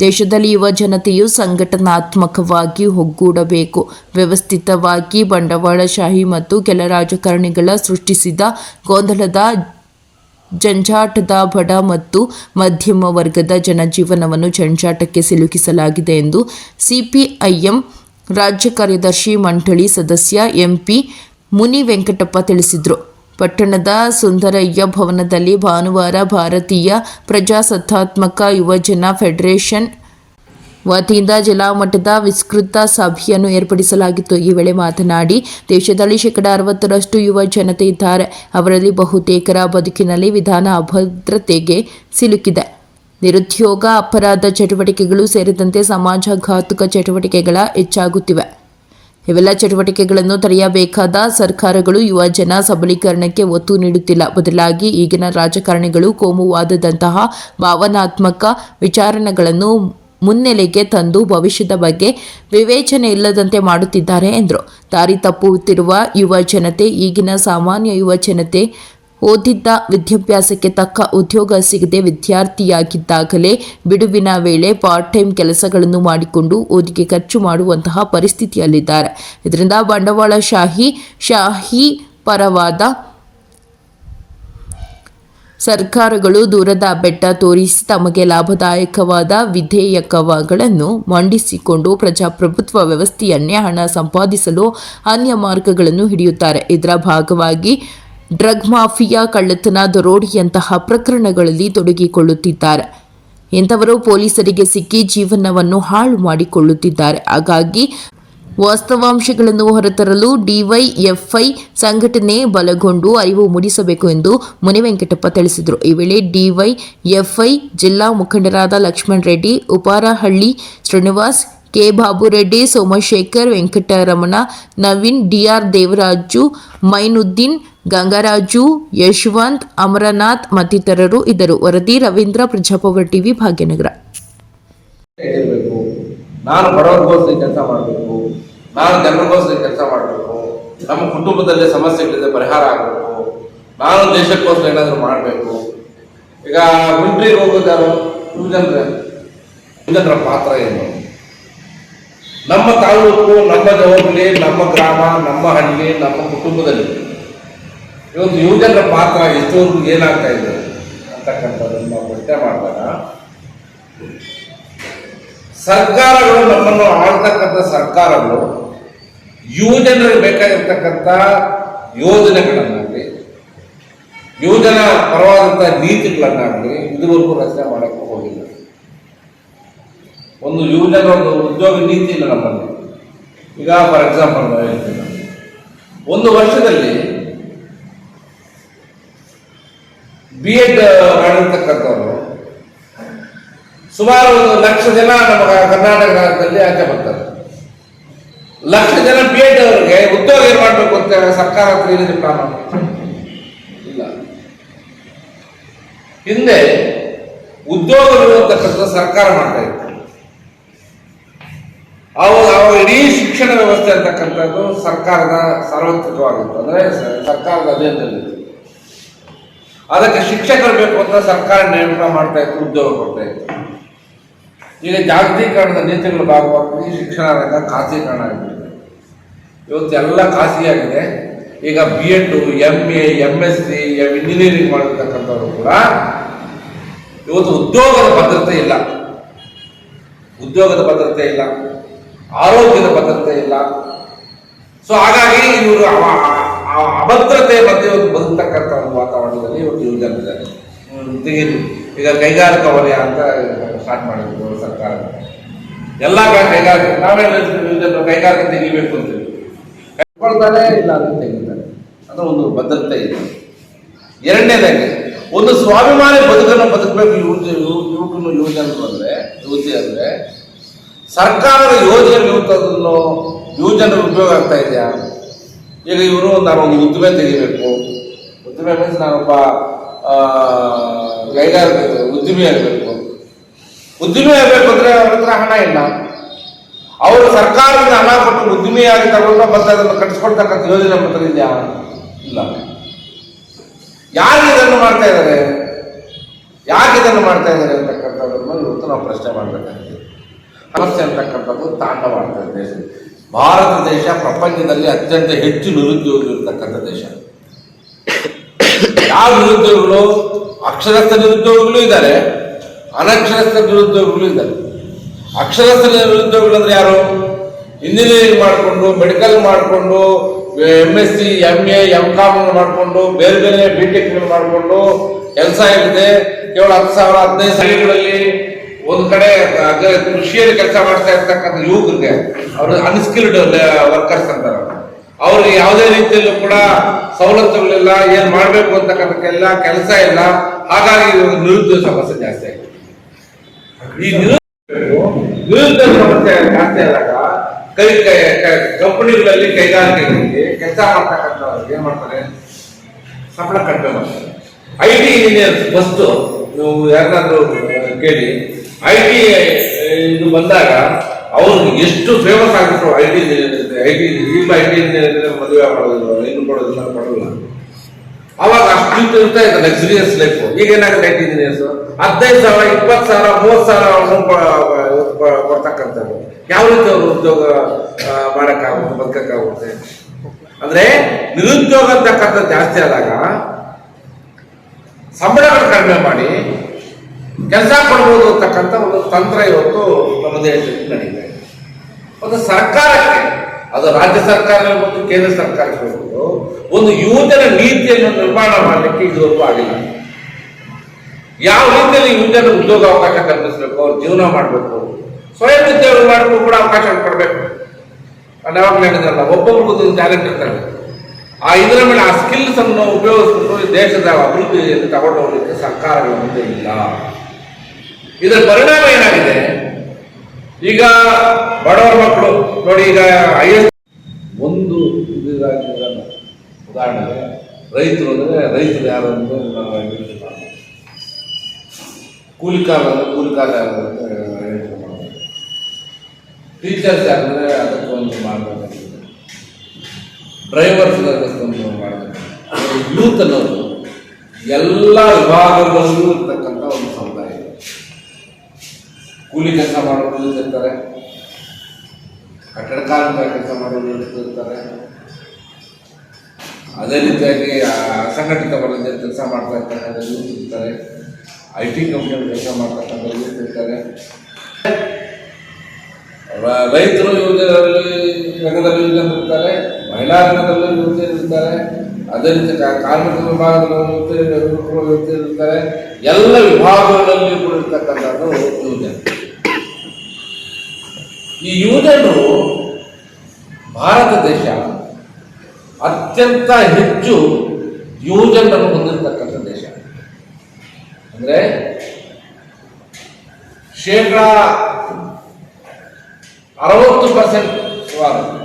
ದೇಶದಲ್ಲಿ ಯುವ ಜನತೆಯು ಸಂಘಟನಾತ್ಮಕವಾಗಿ ಒಗ್ಗೂಡಬೇಕು. ವ್ಯವಸ್ಥಿತವಾಗಿ ಬಂಡವಾಳಶಾಹಿ ಮತ್ತು ಕೆಲ ರಾಜಕಾರಣಿಗಳ ಸೃಷ್ಟಿಸಿದ ಗೊಂದಲದ ಜಂಜಾಟದ ಬಡ ಮತ್ತು ಮಧ್ಯಮ ವರ್ಗದ ಜನಜೀವನವನ್ನು ಜಂಜಾಟಕ್ಕೆ ಸಿಲುಕಿಸಲಾಗಿದೆ ಎಂದು ಸಿಪಿಐಎಂ ರಾಜ್ಯ ಕಾರ್ಯದರ್ಶಿ ಮಂಡಳಿ ಸದಸ್ಯ ಎಂಪಿ ಮುನಿ ವೆಂಕಟಪ್ಪ ತಿಳಿಸಿದರು. ಪಟ್ಟಣದ ಸುಂದರಯ್ಯ ಭವನದಲ್ಲಿ ಭಾನುವಾರ ಭಾರತೀಯ ಪ್ರಜಾಸತ್ತಾತ್ಮಕ ಯುವಜನ ಫೆಡರೇಷನ್ ವತಿಯಿಂದ ಜಿಲ್ಲಾ ಮಟ್ಟದ ವಿಸ್ತೃತ ಸಭೆಯನ್ನು ಏರ್ಪಡಿಸಲಾಗಿತ್ತು. ಈ ವೇಳೆ ಮಾತನಾಡಿ, ದೇಶದಲ್ಲಿ ಶೇಕಡ ಅರವತ್ತರಷ್ಟು ಯುವ ಜನತೆ ಇದ್ದಾರೆ. ಅವರಲ್ಲಿ ಬಹುತೇಕರ ಬದುಕಿನಲ್ಲಿ ವಿಧಾನ ಅಭದ್ರತೆಗೆ ಸಿಲುಕಿದೆ. ನಿರುದ್ಯೋಗ, ಅಪರಾಧ ಚಟುವಟಿಕೆಗಳು ಸೇರಿದಂತೆ ಸಮಾಜಘಾತುಕ ಚಟುವಟಿಕೆಗಳ ಹೆಚ್ಚಾಗುತ್ತಿವೆ. ಇವೆಲ್ಲ ಚಟುವಟಿಕೆಗಳನ್ನು ತಡೆಯಬೇಕಾದ ಸರ್ಕಾರಗಳು ಯುವ ಜನ ಸಬಲೀಕರಣಕ್ಕೆ ಒತ್ತು ನೀಡುತ್ತಿಲ್ಲ. ಬದಲಾಗಿ ಈಗಿನ ರಾಜಕಾರಣಿಗಳು ಕೋಮುವಾದದಂತಹ ಭಾವನಾತ್ಮಕ ವಿಚಾರಣೆಗಳನ್ನು ಮುನ್ನೆಲೆಗೆ ತಂದು ಭವಿಷ್ಯದ ಬಗ್ಗೆ ವಿವೇಚನೆ ಇಲ್ಲದಂತೆ ಮಾಡುತ್ತಿದ್ದಾರೆ ಎಂದರು. ದಾರಿ ತಪ್ಪುತ್ತಿರುವ ಯುವ ಜನತೆ, ಈಗಿನ ಸಾಮಾನ್ಯ ಯುವ ಜನತೆ ಓದಿದ್ದ ವಿದ್ಯಾಭ್ಯಾಸಕ್ಕೆ ತಕ್ಕ ಉದ್ಯೋಗ ಸಿಗದೆ ವಿದ್ಯಾರ್ಥಿಯಾಗಿದ್ದಾಗಲೇ ಬಿಡುವಿನ ವೇಳೆ ಪಾರ್ಟ್ ಟೈಮ್ ಕೆಲಸಗಳನ್ನು ಮಾಡಿಕೊಂಡು ಓದಿಗೆ ಖರ್ಚು ಮಾಡುವಂತಹ ಪರಿಸ್ಥಿತಿಯಲ್ಲಿದ್ದಾರೆ. ಇದರಿಂದ ಬಂಡವಾಳಶಾಹಿ ಶಾಹಿ ಪರವಾದ ಸರ್ಕಾರಗಳು ದೂರದ ಬೆಟ್ಟ ತೋರಿಸಿ ತಮಗೆ ಲಾಭದಾಯಕವಾದ ವಿಧೇಯಕಗಳನ್ನು ಮಂಡಿಸಿಕೊಂಡು ಪ್ರಜಾಪ್ರಭುತ್ವ ವ್ಯವಸ್ಥೆಯನ್ನೇ ಹಣ ಸಂಪಾದಿಸಲು ಅನ್ಯ ಮಾರ್ಗಗಳನ್ನು ಹಿಡಿಯುತ್ತಾರೆ. ಇದರ ಭಾಗವಾಗಿ ಡ್ರಗ್ ಮಾಫಿಯಾ ಕಳ್ಳತನ, ದರೋಡಿಯಂತಹ ಪ್ರಕರಣಗಳಲ್ಲಿ ತೊಡಗಿಕೊಳ್ಳುತ್ತಿದ್ದಾರೆ. ಇಂಥವರು ಪೊಲೀಸರಿಗೆ ಸಿಕ್ಕಿ ಜೀವನವನ್ನು ಹಾಳು ಮಾಡಿಕೊಳ್ಳುತ್ತಿದ್ದಾರೆ. ಹಾಗಾಗಿ ವಾಸ್ತವಾಂಶಗಳನ್ನು ಹೊರತರಲು ಡಿವೈಎಫ್ಐ ಸಂಘಟನೆ ಬಲಗೊಂಡು ಅರಿವು ಮೂಡಿಸಬೇಕು ಎಂದು ಮುನಿವೆಂಕಟಪ್ಪ ತಿಳಿಸಿದರು. ಈ ವೇಳೆ ಡಿವೈಎಫ್ಐ ಜಿಲ್ಲಾ ಮುಖಂಡರಾದ Lakshman Reddy, Uparahalli Srinivas K. Babureddy, Somashekhar, Venkataramana, Naveen, D R Devaraju, Mainuddin, Gangaraju, Yashwant, Amarnath ಮತ್ತಿತರರು ಇದ್ದರು. ವರದಿ ರವೀಂದ್ರ ಪ್ರಜಾಪವರ್ ಟಿವಿ ಭಾಗ್ಯನಗರ. ನಾನು ಬಡವರಿಗೋಸ್ಕರ ಕೆಲಸ ಮಾಡಬೇಕು. ನಾನು ಜನರಿಗೋಸ್ಕರ ಕೆಲಸ ಮಾಡಬೇಕು. ನಮ್ಮ ಕುಟುಂಬದಲ್ಲಿ ಸಮಸ್ಯೆಗಳಿದೆ ಪರಿಹಾರ ಆಗಬೇಕು. ನಾನು ದೇಶಕ್ಕೋಸ್ಕರ ಏನಾದರೂ ಮಾಡಬೇಕು. ಈಗ ಮಿಲ್ಟ್ರಿಗೆ ಹೋಗೋದಾರು ಯುವಜನರ ಯುವಜನರ ಪಾತ್ರ ಏನು? ನಮ್ಮ ತಾಲೂಕು, ನಮ್ಮ ಜವಾಬ್ದಾರಿ ನಮ್ಮ ಗ್ರಾಮ, ನಮ್ಮ ಹಳ್ಳಿ, ನಮ್ಮ ಕುಟುಂಬದಲ್ಲಿ ಇವತ್ತು ಯುವಜನರ ಪಾತ್ರ ಎಷ್ಟೊಂದು ಏನಾಗ್ತಾ ಇದೆ ಅಂತಕ್ಕಂಥದ್ದನ್ನು ಪ್ರಶ್ನೆ ಮಾಡಿದಾಗ, ಸರ್ಕಾರಗಳು ನಮ್ಮನ್ನು ಆಳ್ತಕ್ಕಂಥ ಸರ್ಕಾರಗಳು ಯುವಜನರಿಗೆ ಬೇಕಾಗಿರ್ತಕ್ಕಂಥ ಯೋಜನೆಗಳನ್ನಾಗಲಿ, ಯುವಜನ ಪರವಾದಂಥ ನೀತಿಗಳನ್ನಾಗಲಿ ಇದುವರೆಗೂ ರಚನೆ ಮಾಡೋಕ್ಕೆ ಹೋಗಿಲ್ಲ. ಒಂದು ಯುವಜನ ಒಂದು ಉದ್ಯೋಗ ನೀತಿ ಇಲ್ಲ ನಮ್ಮಲ್ಲಿ. ಈಗ ಫಾರ್ ಎಕ್ಸಾಂಪಲ್ ಹೇಳ್ತೀನಿ ಒಂದು ವರ್ಷದಲ್ಲಿ ಬಿ ಎಡ್ ಮಾಡಿರ್ತಕ್ಕಂಥವ್ರು ಸುಮಾರು ಒಂದು ಲಕ್ಷ ಜನ ನಮ್ಮ ಕರ್ನಾಟಕ ರಾಜ್ಯದಲ್ಲಿ ಆಚೆ ಬರ್ತಾರೆ ಲಕ್ಷ ಜನ ಬಿ ಎಡ್ ಅವರಿಗೆ ಉದ್ಯೋಗ ಏನು ಮಾಡಬೇಕು ಅಂತ ಸರ್ಕಾರ ಏನಿದೆ ಪ್ಲಾನ್ ಇಲ್ಲ. ಹಿಂದೆ ಉದ್ಯೋಗಗಳು ಅಂತಕ್ಕಂಥ ಸರ್ಕಾರ ಮಾಡ್ತಾ ಇತ್ತು. ಅವಾಗ ಅವಾಗ ಇಡೀ ಶಿಕ್ಷಣ ವ್ಯವಸ್ಥೆ ಅಂತಕ್ಕಂಥದ್ದು ಸರ್ಕಾರದ ಸಾರ್ವತ್ರಿಕವಾಗಿತ್ತು ಅಂದ್ರೆ ಸರ್ಕಾರದ ಅಧೀನದಲ್ಲಿತ್ತು. ಅದಕ್ಕೆ ಶಿಕ್ಷಕರು ಬೇಕು ಅಂತ ಸರ್ಕಾರ ನೇಮಕ ಮಾಡ್ತಾ ಇತ್ತು, ಉದ್ಯೋಗ ಕೊಡ್ತಾ ಇತ್ತು. ಈಗ ಜಾಗತೀಕರಣದ ನೀತಿಗಳು ಭಾಗವಾಗಿ ಶಿಕ್ಷಣ ರಂಗ ಖಾಸಗೀಕರಣ ಆಗಿಬಿಟ್ಟಿದೆ ಇವತ್ತು ಎಲ್ಲ ಖಾಸಗಿಯಾಗಿದೆ. ಈಗ B Ed M A M S C engineering ಮಾಡಿರ್ತಕ್ಕಂಥವ್ರು ಕೂಡ ಇವತ್ತು ಉದ್ಯೋಗದ ಭದ್ರತೆ ಇಲ್ಲ. ಉದ್ಯೋಗದ ಭದ್ರತೆ ಇಲ್ಲ. ಆರೋಗ್ಯದ ಭದ್ರತೆ ಇಲ್ಲ. ಸೊ ಹಾಗಾಗಿ ಇವರು ಅಭದ್ರತೆ ಬಗ್ಗೆ ಒಂದು ಬದುಕ್ತಕ್ಕಂಥ ಒಂದು ವಾತಾವರಣದಲ್ಲಿ ಇವತ್ತು ಯುವಜನರಿದ್ದಾರೆ ಈಗ ಕೈಗಾರಿಕಾ ವಲಯ ಅಂತ ಸ್ಟಾರ್ಟ್ ಮಾಡಿದ್ರು ಸರ್ಕಾರ ಎಲ್ಲ ಕೈಗಾರಿಕೆ ಯುವಜನರು ಕೈಗಾರಿಕೆ ತೆಗಿಬೇಕು ಅಂತೀವಿ ಕೊಡ್ತಾರೆ ಇಲ್ಲ ಅಂತ ತೆಗಿತಾರೆ. ಅದು ಒಂದು ಭದ್ರತೆ ಇದೆ. ಎರಡನೇದಾಗಿ, ಒಂದು ಸ್ವಾಭಿಮಾನಿ ಬದುಕನ್ನು ಬದುಕಬೇಕು ಯುವ ಯುವಕನು ಯುವಜನರು ಅಂದ್ರೆ, ಯುವತಿ ಅಂದ್ರೆ ಸರ್ಕಾರದ ಯೋಜನೆ ಇವತ್ತು ಯೋಜನೆ ಯುವಜನರು ಉಪಯೋಗ ಆಗ್ತಾ ಇದೆಯಾ? ಈಗ ಇವರು ನಾನು ಒಂದು ಉದ್ದಿಮೆ ತೆಗಿಬೇಕು. ಉದ್ದಿಮೆ ಮೀನ್ಸ್ ನಾನೊಬ್ಬ ಕೈಗಾರಿಕೆ ಉದ್ದಿಮೆ ಆಗಬೇಕು. ಉದ್ದಿಮೆ ಆಗಬೇಕು ಅಂದ್ರೆ ಅವ್ರ ಹತ್ರ ಹಣ ಇಲ್ಲ. ಅವರು ಸರ್ಕಾರದಿಂದ ಹಣ ಕೊಟ್ಟು ಉದ್ದಿಮೆಯಾಗಿ ತಗೊಂಡು ಮತ್ತೆ ಅದನ್ನು ಕಟ್ಟಿಸ್ಕೊಳ್ತಕ್ಕಂಥ ಯೋಜನೆ ಮಾತ್ರ ಇದೆಯಾ? ಇಲ್ಲ. ಯಾರು ಇದನ್ನು ಮಾಡ್ತಾ ಇದ್ದಾರೆ? ಯಾಕೆ ಇದನ್ನು ಮಾಡ್ತಾ ಇದ್ದಾರೆ ಅಂತಕ್ಕಂಥದ್ರ ಮೇಲೆ ಇವತ್ತು ನಾವು ಪ್ರಶ್ನೆ ಮಾಡಬೇಕಾಗಿದೆ. ಸಮಸ್ಯೆ ಅಂತಕ್ಕಂಥದ್ದು ತಾಂಡವ ಆಗ್ತದೆ ದೇಶ. ಭಾರತ ದೇಶ ಪ್ರಪಂಚದಲ್ಲಿ ಅತ್ಯಂತ ಹೆಚ್ಚು ನಿರುದ್ಯೋಗ ಇರತಕ್ಕಂಥ ದೇಶ. ಯಾವ ನಿರುದ್ಯೋಗಿಗಳು? ಅಕ್ಷರಸ್ಥ ನಿರುದ್ಯೋಗಿಗಳು ಇದ್ದಾರೆ. ಅನಕ್ಷರಸ್ಥ ನಿರುದ್ಯೋಗಿಗಳು ಇದ್ದಾರೆ. ಅಕ್ಷರಸ್ಥ ನಿರುದ್ಯೋಗಿಗಳು ಅಂದ್ರೆ ಯಾರು? ಇಂಜಿನಿಯರಿಂಗ್ ಮಾಡಿಕೊಂಡು, ಮೆಡಿಕಲ್ ಮಾಡಿಕೊಂಡು M S C M A M com ಮಾಡಿಕೊಂಡು, ಬೇರೆ ಬೇರೆ ಬಿ ಟೆಕ್ ಮಾಡಿಕೊಂಡು, ಕೆಲಸ ಇಲ್ಲದೆ ಕೇವಲ ಹತ್ತು ಸಾವಿರ ಹದಿನೈದು ಸಾವಿರಗಳಲ್ಲಿ ಕಡೆ ಕೃಷಿಯಲ್ಲಿ ಕೆಲಸ ಮಾಡ್ತಾ ಇರ್ತಕ್ಕಂಥ ಯುವಕರಿಗೆ, ಅವರು ಅನ್ಸ್ಕಿಲ್ಡ್ ವರ್ಕರ್ಸ್ ಅಂತಾರೆ ಅವ್ರಿಗೆ ಯಾವುದೇ ರೀತಿಯಲ್ಲೂ ಕೂಡ ಸವಲತ್ತುಗಳಿಲ್ಲ ಏನ್ ಮಾಡ್ಬೇಕು ಅಂತಕ್ಕಂಥಕ್ಕೆಲ್ಲ ಕೆಲಸ ಇಲ್ಲ. ಹಾಗಾಗಿ ನಿರುದ್ಯೋಗ ಸಮಸ್ಯೆ ಜಾಸ್ತಿ ಆಗಿದೆ. ಈ ನಿರುದ್ಯೋಗ ಸಮಸ್ಯೆ ಜಾಸ್ತಿ ಆದಾಗ ಕೈ ಕೈ ಕಂಪನಿಗಳಲ್ಲಿ ಕೈಗಾರಿಕೆಗಳಿಗೆ ಕೆಲಸ ಮಾಡ್ತಕ್ಕಂಥವ್ರಿಗೆ ಏನ್ ಮಾಡ್ತಾರೆ? ಸಂಬಳ ಕಡಿಮೆ ಮಾಡ್ತಾರೆ. ಐ ಟಿ ಇಂಜಿನಿಯರ್ಸ್ ಫಸ್ಟ್ ನೀವು ಯಾರನ್ನಾದ್ರೂ ಕೇಳಿ ಐ ಟಿ ಇದು ಬಂದಾಗ ಅವ್ರು ಎಷ್ಟು ಫೇಮಸ್ ಆಗಿಬಿಟ್ರು ಐ ಟಿ ಐ ಟಿ ನಿಮ್ಮ ಐ ಟಿ ಮದುವೆ ಮಾಡೋದಿಲ್ಲ ಏನು ಕೊಡೋದಿಲ್ಲ ಕೊಡೋಲ್ಲ ಅವಾಗ ಅಷ್ಟು ಇರ್ತಾ ಇತ್ತು ಲಕ್ಸುರಿಯಸ್ ಲೈಫ್ ಈಗ ಏನಾಗುತ್ತೆ ಐ ಟಿ ಇಂಜಿನಿಯರ್ಸ್ ಹದಿನೈದು ಸಾವಿರ, ಇಪ್ಪತ್ತು ಸಾವಿರ, ಮೂವತ್ತು ಸಾವಿರ ಕೊಡ್ತಕ್ಕಂಥದ್ದು ಯಾವ ರೀತಿ ಅವರು ಉದ್ಯೋಗ ಮಾಡಕ್ಕಾಗುತ್ತೆ, ಬದುಕಕ್ಕಾಗುತ್ತೆ? ಅಂದ್ರೆ ನಿರುದ್ಯೋಗ ಅಂತಕ್ಕಂಥದ್ದು ಜಾಸ್ತಿ ಆದಾಗ ಸಂಬಳಗಳು ಕಡಿಮೆ ಮಾಡಿ ಕೆಲಸ ಕೊಡ್ಬೋದು ಅಂತಕ್ಕಂಥ ಒಂದು ತಂತ್ರ ಇವತ್ತು ನಮ್ಮ ದೇಶದಲ್ಲಿ ನಡೀತಾ ಇದೆ. ಒಂದು ಸರ್ಕಾರಕ್ಕೆ, ಅದು ರಾಜ್ಯ ಸರ್ಕಾರ ಇರ್ಬೋದು ಕೇಂದ್ರ ಸರ್ಕಾರ ಇರ್ಬೋದು ಒಂದು ಯುವಜನ ನೀತಿಯನ್ನು ನಿರ್ಮಾಣ ಮಾಡಲಿಕ್ಕೆ ಇದುವರೆಗೂ ಆಗಿಲ್ಲ. ಯಾವ ರೀತಿಯಲ್ಲಿ ಯುವಜನ ಉದ್ಯೋಗ ಅವಕಾಶ ಕಲ್ಪಿಸಬೇಕು, ಅವ್ರು ಜೀವನ ಮಾಡಬೇಕು, ಸ್ವಯಂ ಉದ್ಯೋಗ ಮಾಡಬೇಕು ಕೂಡ ಅವಕಾಶ ಕೊಡಬೇಕು. ನಾನು ಯಾವಾಗ ಹೇಳಿದ್ರಲ್ಲ ಟ್ಯಾಲೆಂಟ್ ಇರ್ತಾರೆ. ಆ ಇದರ ಮೇಲೆ ಆ ಸ್ಕಿಲ್ಸ್ ಅನ್ನು ಉಪಯೋಗಿಸ್ಕೊಂಡು ದೇಶದ ಅಭಿವೃದ್ಧಿಯಲ್ಲಿ ತಗೊಂಡು ಹೋಗಲಿಕ್ಕೆ ಸರ್ಕಾರಗಳ ಮುಂದೆ ಇಲ್ಲ. ಇದರ ಪರಿಣಾಮ ಏನಾಗಿದೆ ಈಗ ಬಡವರ ಮಕ್ಕಳು, ನೋಡಿ ಈಗ ಐ ಎಸ್ ಒಂದು ಉದಾಹರಣೆ ರೈತರು ಅಂದ್ರೆ ರೈತರು ಯಾರು ಅಂತ. ಕೂಲಿಕಾರ ಕೂಲಿಕಾರ. ಟೀಚರ್ಸ್ ಯಾರಂದ್ರೆ ಅದಕ್ಕೊಂದು ಮಾಡಬೇಕಾಗಿದೆ ಡ್ರೈವರ್ಸ್ ಅದಕ್ಕೊಂದು ಮಾಡಬೇಕು ಯೂತ್ ಅನ್ನೋದು ಎಲ್ಲ ವಿಭಾಗಗಳಲ್ಲೂ ಇರ್ತಕ್ಕಂಥ ಒಂದು ಸಮುದಾಯ ಇದೆ ಕೂಲಿ ಕೆಲಸ ಮಾಡೋರು ಇರ್ತಾರೆ. ಕಟ್ಟಡ ಕಾರ್ಮಿಕ ಕೆಲಸ ಮಾಡೋರು ಇರ್ತಾರೆ. ಅದೇ ರೀತಿಯಾಗಿ ಅಸಂಘಟಿತ ವರ್ಗದಲ್ಲಿ ಕೆಲಸ ಮಾಡ್ತಾ ಇರ್ತಕ್ಕಂಥ ಯೂತ್ ಇರ್ತಾರೆ. ಐ ಟಿ ಕಂಪ್ನಿಯಲ್ಲಿ ಕೆಲಸ ಮಾಡ್ತಕ್ಕಂಥ ಯೂತ್ ಇರ್ತಾರೆ. ರೈತರು ಯುವಜನರಲ್ಲಿ ರಂಗದಲ್ಲಿ ಇರ್ತಾರೆ, ಮಹಿಳಾ ರಂಗದಲ್ಲೂ ಯುವತಿಯರಿರ್ತಾರೆ ಅದೇ ರೀತಿ ಕಾರ್ಮಿಕ ಯುವಕರು ಯುವತಿಯರಿರ್ತಾರೆ ಎಲ್ಲ ವಿಭಾಗಗಳಲ್ಲಿ ಕೂಡ ಇರ್ತಕ್ಕಂಥದ್ದು ಯುವಜನ ಈ ಯುವಜನರು ಭಾರತ ದೇಶ ಅತ್ಯಂತ ಹೆಚ್ಚು ಯುವಜನರನ್ನು ಹೊಂದಿರತಕ್ಕಂಥ ದೇಶ. ಅಂದರೆ ಶೇಕಡ ಅರವತ್ತು ಪರ್ಸೆಂಟ್ ಸುಮಾರು.